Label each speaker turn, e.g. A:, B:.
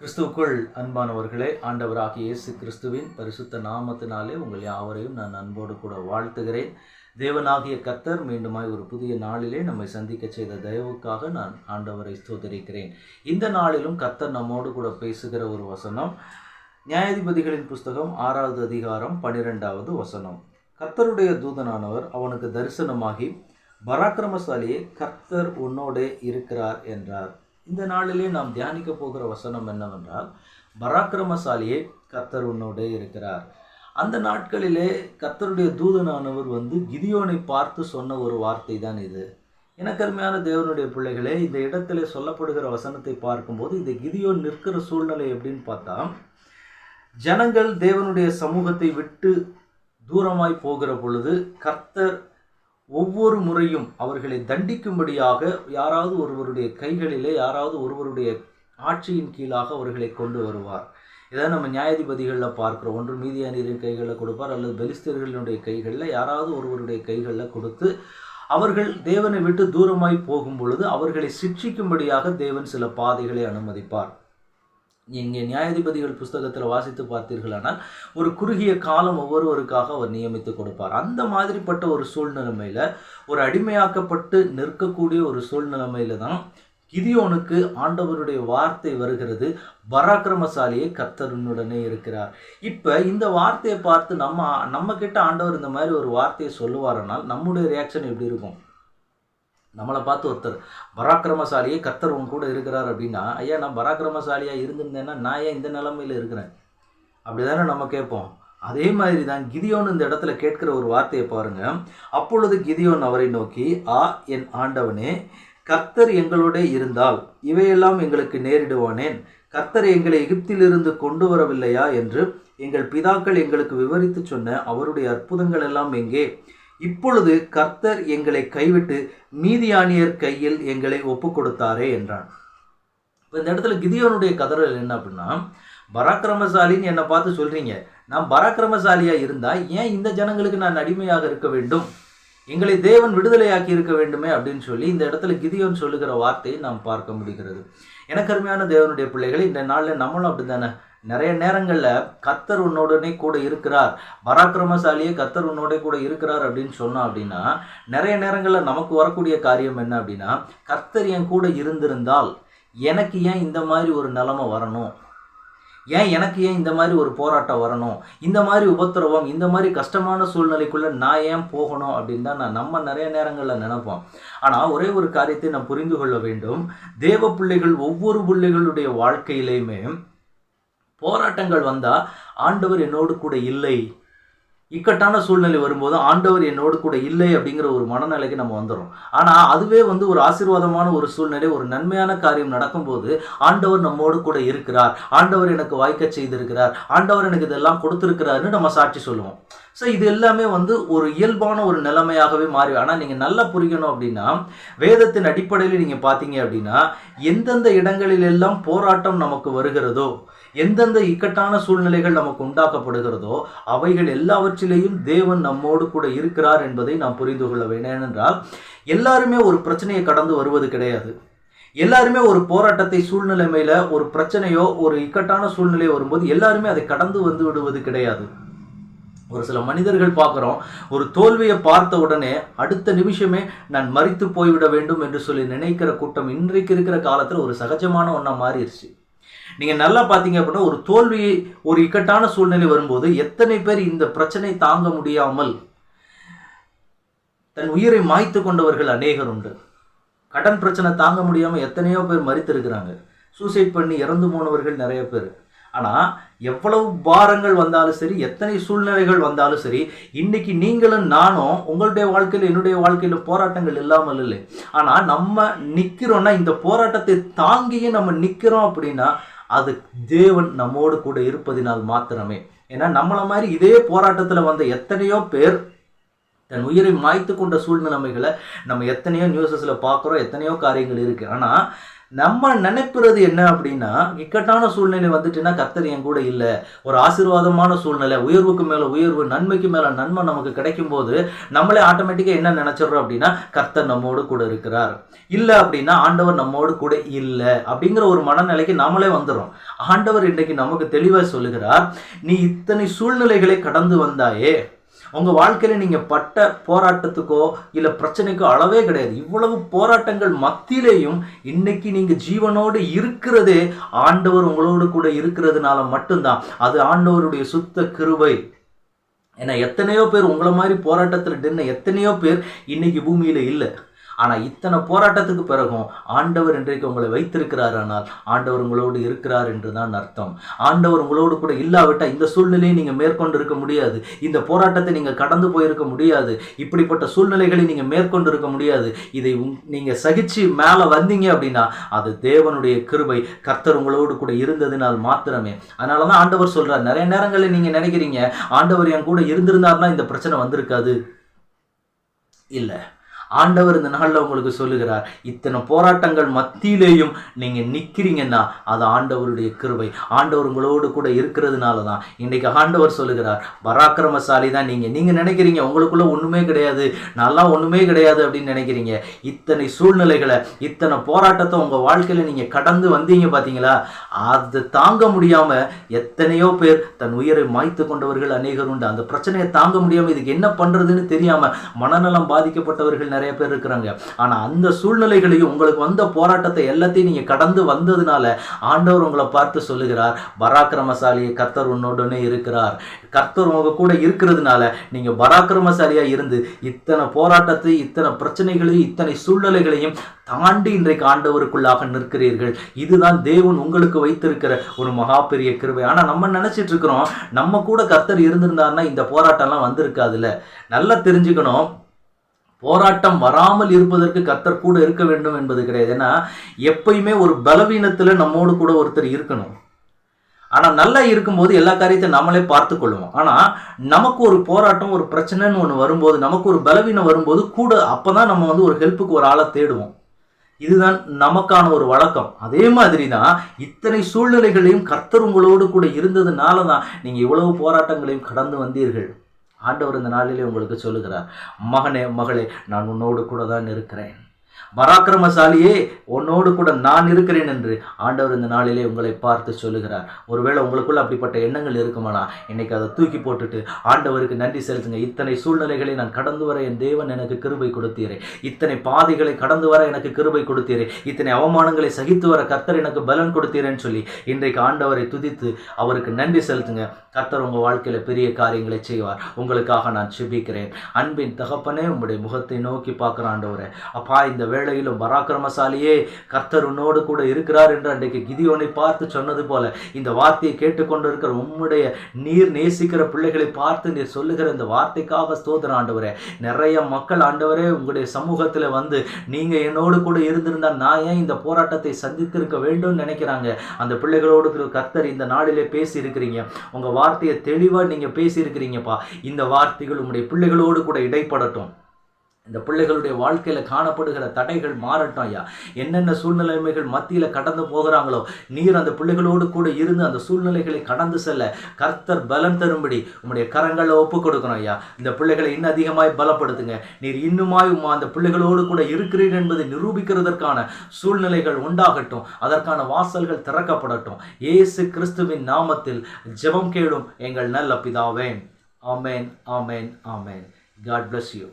A: கிறிஸ்துவுக்குள் அன்பானவர்களே ஆண்டவராக இயேசு கிறிஸ்துவின் பரிசுத்த நாமத்தினாலே உங்கள் யாவரையும் நான் அன்போடு கூட வாழ்த்துகிறேன். தேவனாகிய கத்தர் மீண்டுமாய் ஒரு புதிய நாளிலே நம்மை சந்திக்க செய்த தயவுக்காக நான் ஆண்டவரை ஸ்தோதரிக்கிறேன் இந்த நாளிலும் கத்தர் நம்மோடு கூட பேசுகிற ஒரு வசனம் நியாயாதிபதிகளின் புஸ்தகம் ஆறாவது அதிகாரம் பனிரெண்டாவது வசனம். கர்த்தருடைய தூதனானவர் அவனுக்கு தரிசனமாகி பராக்கிரமசாலியே கர்த்தர் உன்னோடே இருக்கிறார் என்றார். இந்த நாளிலே நாம் தியானிக்க போகிற வசனம் என்னவென்றால் பராக்கிரமசாலியே கர்த்தர் உன்னோடே இருக்கிறார். அந்த நாட்களிலே கர்த்தருடைய தூதனானவர் வந்து கிதியோனை பார்த்து சொன்ன ஒரு வார்த்தை தான் இது. இனக்கருமையான தேவனுடைய பிள்ளைகளே இந்த இடத்துல சொல்லப்படுகிற வசனத்தை பார்க்கும்போது இந்த கிதியோன் நிற்கிற சூழ்நிலை எப்படின்னு பார்த்தா ஜனங்கள் தேவனுடைய சமூகத்தை விட்டு தூரமாய் போகிற பொழுது கர்த்தர் ஒவ்வொரு முறையும் அவர்களை தண்டிக்கும்படியாக யாராவது ஒருவருடைய கைகளிலே யாராவது ஒருவருடைய ஆட்சியின் கீழாக அவர்களை கொண்டு வருவார். இதை நம்ம நியாயாதிபதிகளில் பார்க்குறோம். ஒன்று மீதியானியரின் கைகளில் கொடுப்பார் அல்லது பெலிஸ்தர்களுடைய கைகளில் யாராவது ஒருவருடைய கைகளில் கொடுத்து அவர்கள் தேவனை விட்டு தூரமாய் போகும் பொழுது அவர்களை சிக்ஷிக்கும்படியாக தேவன் சில பாதைகளை அனுமதிப்பார். இங்கே நியாயாதிபதிகள் புஸ்தகத்தில் வாசித்து பார்த்தீர்களானால் ஒரு குறுகிய காலம் ஒவ்வொருவருக்காக அவர் நியமித்து கொடுப்பார். அந்த மாதிரிப்பட்ட ஒரு சூழ்நிலைமையில் ஒரு அடிமையாக்கப்பட்டு நிற்கக்கூடிய ஒரு சூழ்நிலைமையில தான் கிதியோனுக்கு ஆண்டவருடைய வார்த்தை வருகிறது. பராக்கிரமசாலியை கர்த்தருனுடனே இருக்கிறார். இப்போ இந்த வார்த்தையை பார்த்து நம்ம நம்ம கிட்ட ஆண்டவர் இந்த மாதிரி ஒரு வார்த்தையை சொல்லுவாரனால் நம்முடைய ரியாக்ஷன் எப்படி இருக்கும்? நம்மளை பார்த்து ஒருத்தர் பராக்கிரமசாலியே கத்தர் உன் கூட இருக்கிறார் அப்படின்னா ஐயா நான் பராக்கிரமசாலியாக இருந்திருந்தேன்னா நான் ஏன் இந்த நிலமையில் இருக்கிறேன்? அப்படி தானே நம்ம கேட்போம். அதே மாதிரி தான் கிதியோன் இந்த இடத்துல கேட்கிற ஒரு வார்த்தையை பாருங்க. அப்பொழுது கிதியோன் அவரை நோக்கி ஆ என் ஆண்டவனே கர்த்தர் எங்களோட இருந்தால் இவையெல்லாம் எங்களுக்கு நேரிடுவானேன். கர்த்தர் எங்களை எகிப்திலிருந்து கொண்டு வரவில்லையா? என்று எங்கள் பிதாக்கள் எங்களுக்கு விவரித்து சொன்ன அவருடைய அற்புதங்கள் எல்லாம் எங்கே? இப்பொழுது கர்த்தர் எங்களை கைவிட்டு மீதியானியர் கையில் எங்களை ஒப்பு கொடுத்தாரே என்றான். இப்போ இந்த இடத்துல கிதியோனுடைய கதறல் என்ன அப்படின்னா பராக்கிரமசாலின்னு என்னை பார்த்து சொல்கிறீங்க நான் பராக்கிரமசாலியாக இருந்தால் ஏன் இந்த ஜனங்களுக்கு நான் அடிமையாக இருக்க வேண்டும்? எங்களை தேவன் விடுதலையாக்கி இருக்க வேண்டுமே அப்படின்னு சொல்லி இந்த இடத்துல கிதியோன் சொல்லுகிற வார்த்தையை நாம் பார்க்க முடிகிறது. எனக்கு அருமையான தேவனுடைய பிள்ளைகளை இந்த நாளில் நம்மளும் அப்படி தானே நிறைய நேரங்களில் கத்தர் உன்னோடனே கூட இருக்கிறார். பராக்கிரமசாலியே கத்தர் உன்னோட கூட இருக்கிறார் அப்படின்னு சொன்னோம் அப்படின்னா நிறைய நேரங்களில் நமக்கு வரக்கூடிய காரியம் என்ன அப்படின்னா கர்த்தர் என் கூட இருந்திருந்தால் எனக்கு ஏன் இந்த மாதிரி ஒரு நிலமை வரணும்? ஏன் எனக்கு ஏன் இந்த மாதிரி ஒரு போராட்டம் வரணும்? இந்த மாதிரி உபத்திரவம் இந்த மாதிரி கஷ்டமான சூழ்நிலைக்குள்ளே நான் ஏன் போகணும் அப்படின்னு தான் நான் நம்ம நிறைய நேரங்களில் நினைப்போம். ஆனால் ஒரே ஒரு காரியத்தை நான் புரிந்து கொள்ள வேண்டும். தேவ பிள்ளைகள் ஒவ்வொரு பிள்ளைகளுடைய வாழ்க்கையிலையுமே போராட்டங்கள் வந்தால் ஆண்டவர் என்னோடு கூட இல்லை. இக்கட்டான சூழ்நிலை வரும்போது ஆண்டவர் என்னோடு கூட இல்லை அப்படிங்கிற ஒரு மனநிலைக்கு நம்ம வந்துடும் ஆனால் அதுவே வந்து ஒரு ஆசீர்வாதமான ஒரு சூழ்நிலை ஒரு நன்மையான காரியம் நடக்கும்போது ஆண்டவர் நம்மோடு கூட இருக்கிறார். ஆண்டவர் எனக்கு வாய்க்க செய்திருக்கிறார். ஆண்டவர் எனக்கு இதெல்லாம் கொடுத்துருக்கிறாருன்னு நம்ம சாட்சி சொல்லுவோம். ஸோ இது எல்லாமே வந்து ஒரு இயல்பான ஒரு நிலைமையாகவே மாறி ஆனால் நீங்கள் நல்லா புரியணும் அப்படின்னா வேதத்தின் அடிப்படையில் நீங்கள் பார்த்தீங்க அப்படின்னா எந்தெந்த இடங்களிலெல்லாம் போராட்டம் நமக்கு வருகிறதோ எந்தெந்த இக்கட்டான சூழ்நிலைகள் நமக்கு உண்டாக்கப்படுகிறதோ அவைகள் எல்லாவற்றிலேயும் தேவன் நம்மோடு கூட இருக்கிறார் என்பதை நாம் புரிந்து கொள்ள வேண்டும். ஏனென்றால் எல்லாருமே ஒரு பிரச்சனையை கடந்து வருவது கிடையாது. எல்லாருமே ஒரு போராட்டத்தை சூழ்நிலைமையில ஒரு பிரச்சனையோ ஒரு இக்கட்டான சூழ்நிலையோ வரும்போது எல்லாருமே அதை கடந்து வந்து விடுவது கிடையாது. ஒரு சில மனிதர்கள் பார்க்குறோம் ஒரு தோல்வியை பார்த்த உடனே அடுத்த நிமிஷமே நான் மறித்து போய்விட வேண்டும் என்று சொல்லி நினைக்கிற கூட்டம் இன்றைக்கு இருக்கிற காலத்தில் ஒரு சகஜமான ஒன்றா மாறிடுச்சு நீங்கள் நல்லா பார்த்தீங்க அப்படின்னா ஒரு தோல்வி ஒரு இக்கட்டான சூழ்நிலை வரும்போது எத்தனை பேர் இந்த பிரச்சனை தாங்க முடியாமல் தன் உயிரை மாய்த்து கொண்டவர்கள் அநேகர் உண்டு. கடன் பிரச்சனை தாங்க முடியாமல் எத்தனையோ பேர் மறித்திருக்கிறாங்க. சூசைட் பண்ணி இறந்து போனவர்கள் நிறைய பேர். ஆனால் எவ்வளவு பாரங்கள் வந்தாலும் சரி எத்தனை சூழ்நிலைகள் வந்தாலும் சரி இன்னைக்கு நீங்களும் நானும் உங்களுடைய வாழ்க்கையில் என்னுடைய வாழ்க்கையில் போராட்டங்கள் இல்லாமல் இல்லை. ஆனால் நம்ம நிற்கிறோன்னா இந்த போராட்டத்தை தாங்கியே நம்ம நிற்கிறோம் அப்படின்னா அது தேவன் நம்மோடு கூட இருப்பதினால் மாத்திரமே. ஏன்னா நம்மளை மாதிரி இதே போராட்டத்தில் வந்த எத்தனையோ பேர் தன் உயிரை மாய்த்து கொண்ட சூழ்நிலைமைகளை நம்ம எத்தனையோ நியூஸஸில் பார்க்குறோம் எத்தனையோ காரியங்கள் இருக்குது ஆனால் நம்ம நினைப்புறது என்ன அப்படின்னா இக்கட்டான சூழ்நிலை வந்துட்டுன்னா கர்த்தர் என் கூட இல்லை. ஒரு ஆசீர்வாதமான சூழ்நிலை உயர்வுக்கு மேலே உயர்வு நன்மைக்கு மேலே நன்மை நமக்கு கிடைக்கும் போது நம்மளே ஆட்டோமேட்டிக்காக என்ன நினச்சிடுறோம் அப்படின்னா கர்த்தர் நம்மோடு கூட இருக்கிறார். இல்லை அப்படின்னா ஆண்டவர் நம்மோடு கூட இல்லை அப்படிங்கிற ஒரு மனநிலைக்கு நாமளே வந்துடும் ஆண்டவர் இன்றைக்கு நமக்கு தெளிவாக சொல்லுகிறார் நீ இத்தனை சூழ்நிலைகளை கடந்து வந்தாயே உங்கள் வாழ்க்கையில் நீங்கள் பட்ட போராட்டத்துக்கோ இல்லை பிரச்சனைக்கோ அளவே கிடையாது. இவ்வளவு போராட்டங்கள் மத்தியிலேயும் இன்னைக்கு நீங்கள் ஜீவனோடு இருக்கிறதே ஆண்டவர் உங்களோடு கூட இருக்கிறதுனால மட்டும்தான். அது ஆண்டவருடைய சுத்த கிருபை. ஏன்னா எத்தனையோ பேர் உங்களை மாதிரி போராட்டத்தில் நின்று எத்தனையோ பேர் இன்னைக்கு பூமியில் இல்லை. ஆனால் இத்தனை போராட்டத்துக்கு பிறகும் ஆண்டவர் இன்றைக்கு உங்களை வைத்திருக்கிறார் ஆனால் ஆண்டவர் உங்களோடு இருக்கிறார் என்று தான் அர்த்தம். ஆண்டவர் உங்களோடு கூட இல்லாவிட்டால் இந்த சூழ்நிலையை நீங்கள் மேற்கொண்டு இருக்க முடியாது. இந்த போராட்டத்தை நீங்கள் கடந்து போயிருக்க முடியாது. இப்படிப்பட்ட சூழ்நிலைகளை நீங்கள் மேற்கொண்டு இருக்க முடியாது. இதை நீங்கள் சகிச்சு மேலே வந்தீங்க அப்படின்னா அது தேவனுடைய கிருபை கர்த்தர் உங்களோடு கூட இருந்ததினால் மாத்திரமே. அதனால தான் ஆண்டவர் சொல்கிறார் நிறைய நேரங்களில் நீங்கள் நினைக்கிறீங்க ஆண்டவர் என் கூட இருந்திருந்தாருன்னா இந்த பிரச்சனை வந்திருக்காது. இல்லை. ஆண்டவர் இந்த நாளில் உங்களுக்கு சொல்லுகிறார் இத்தனை போராட்டங்கள் மத்தியிலேயும் நீங்கள் நிற்கிறீங்கன்னா அது ஆண்டவருடைய கிருபை. ஆண்டவர் உங்களோடு கூட இருக்கிறதுனால தான் இன்றைக்கி ஆண்டவர் சொல்லுகிறார் பராக்கிரமசாலி தான் நீங்கள் நீங்கள் நினைக்கிறீங்க உங்களுக்குள்ளே ஒன்றுமே கிடையாது. நல்லா ஒன்றுமே கிடையாது அப்படின்னு நினைக்கிறீங்க. இத்தனை சூழ்நிலைகளை இத்தனை போராட்டத்தை உங்கள் வாழ்க்கையில் நீங்கள் கடந்து வந்தீங்க பார்த்தீங்களா அதை தாங்க முடியாமல் எத்தனையோ பேர் தன் உயிரை மாய்த்து கொண்டவர்கள் அநேகர் உண்டு. அந்த பிரச்சனையை தாங்க முடியாமல் இதுக்கு என்ன பண்ணுறதுன்னு தெரியாமல் மனநலம் பாதிக்கப்பட்டவர்கள் நிறைய பேர் இருக்கிறாங்க. ஆனால் அந்த சூழ்நிலைகளையும் உங்களுக்கு வந்த போராட்டத்தை எல்லாத்தையும் நீங்கள் கடந்து வந்ததுனால ஆண்டவர் உங்களை பார்த்து சொல்லுகிறார் பராக்கிரமசாலியை கர்த்தர் உன்னோடனே இருக்கிறார். கர்த்தர் உங்க கூட இருக்கிறதுனால நீங்கள் பராக்கிரமசாலியாக இருந்து இத்தனை போராட்டத்தை இத்தனை பிரச்சனைகளையும் இத்தனை சூழ்நிலைகளையும் தாண்டி இன்றைக்கு ஆண்டவருக்குள்ளாக நிற்கிறீர்கள். இதுதான் தேவன் உங்களுக்கு வைத்திருக்கிற ஒரு மகா பெரிய கிருபை. ஆனால் நம்ம நினச்சிட்டு இருக்கிறோம் நம்ம கூட கர்த்தர் இருந்திருந்தாருன்னா இந்த போராட்டம்லாம் வந்திருக்காதுல்ல. நல்லா தெரிஞ்சுக்கணும் போராட்டம் வராமல் இருப்பதற்கு கத்தர் கூட இருக்க வேண்டும் என்பது கிடையாது. ஏன்னா எப்பயுமே ஒரு பலவீனத்தில் நம்மோடு கூட ஒருத்தர் இருக்கணும். ஆனால் நல்லா இருக்கும்போது எல்லா காரியத்தையும் நம்மளே பார்த்து கொள்வோம் ஆனால் நமக்கு ஒரு போராட்டம் ஒரு பிரச்சனைன்னு ஒன்று வரும்போது நமக்கு ஒரு பலவீனம் வரும்போது கூட அப்போ தான் நம்ம வந்து ஒரு ஹெல்ப்புக்கு ஒரு ஆளை தேடுவோம். இதுதான் நமக்கான ஒரு வழக்கம். அதே மாதிரி தான் இத்தனை சூழ்நிலைகளையும் கர்த்தர் உங்களோடு கூட இருந்ததுனால தான் நீங்கள் இவ்வளவு போராட்டங்களையும் கடந்து வந்தீர்கள். ஆண்டவர் இந்த நாளிலே உங்களுக்கு சொல்லுகிறார் மகனே மகளே நான் உன்னோடு கூட தான் இருக்கிறேன். பராக்கிரமசாலியே உன்னோடு கூட நான் இருக்கிறேன் என்று ஆண்டவர் இந்த நாளிலே உங்களை பார்த்து சொல்லுகிறார். ஒருவேளை உங்களுக்குள்ள அப்படிப்பட்ட எண்ணங்கள் இருக்குமானா இன்னைக்கு அதை தூக்கி போட்டுட்டு ஆண்டவருக்கு நன்றி செலுத்துங்க. இத்தனை சூழ்நிலைகளை நான் கடந்து வர என் தேவன் எனக்கு கிருபை கொடுத்தீரே. இத்தனை பாதைகளை கடந்து வர எனக்கு கிருபை கொடுத்தீரே. இத்தனை அவமானங்களை சகித்து வர கர்த்தர் எனக்கு பலன் கொடுத்தீரேன்னு சொல்லி இன்றைக்கு ஆண்டவரை துதித்து அவருக்கு நன்றி செலுத்துங்க. கர்த்தர் உங்கள் வாழ்க்கையில் பெரிய காரியங்களை செய்வார். உங்களுக்காக நான் சுபிக்கிறேன் அன்பின் தகப்பனே உங்களுடைய முகத்தை நோக்கி பார்க்குற ஆண்டவரை அப்பா இந்த வேளையிலும் பராக்கிரமசாலியே கர்த்தர் உன்னோடு கூட இருக்கிறார் என்று அன்றைக்கு கிதியோனை பார்த்து சொன்னது போல இந்த வார்த்தையை கேட்டுக்கொண்டு இருக்கிற உம்முடைய நீர் நேசிக்கிற பிள்ளைகளை பார்த்து நீர் சொல்லுகிற இந்த வார்த்தைக்காக ஸ்தோதன ஆண்டவரே. நிறைய மக்கள் ஆண்டவரே உங்களுடைய சமூகத்தில் வந்து நீங்கள் என்னோடு கூட இருந்திருந்தால் நான் ஏன் இந்த போராட்டத்தை சந்தித்திருக்க வேண்டும்னு நினைக்கிறாங்க? அந்த பிள்ளைகளோடு கர்த்தர் இந்த நாளிலே பேசி இருக்கிறீங்க உங்கள் வார்த்தையை தெளிவாக நீங்கள் பேசியிருக்கிறீங்கப்பா. இந்த வார்த்தைகள் உங்களுடைய பிள்ளைகளோடு கூட இடைப்படட்டும். இந்த பிள்ளைகளுடைய வாழ்க்கையில் காணப்படுகிற தடைகள் மாறட்டும் ஐயா. என்னென்ன சூழ்நிலைமைகள் மத்தியில் கடந்து போகிறாங்களோ நீர் அந்த பிள்ளைகளோடு கூட இருந்து அந்த சூழ்நிலைகளை கடந்து செல்ல கர்த்தர் பலன் தரும்படி உங்களுடைய கரங்களை ஒப்பு கொடுக்கணும் ஐயா. இந்த பிள்ளைகளை இன்னும் அதிகமாய் பலப்படுத்துங்க. நீர் இன்னுமாய் உம்மா அந்த பிள்ளைகளோடு கூட இருக்கிறீர் என்பதை நிரூபிக்கிறதற்கான சூழ்நிலைகள் உண்டாகட்டும். அதற்கான வாசல்கள் திறக்கப்படட்டும். இயேசு கிறிஸ்துவின் நாமத்தில் ஜெபம் கேளும் எங்கள் நல்ல பிதாவே. ஆமேன் ஆமேன் ஆமேன். God bless you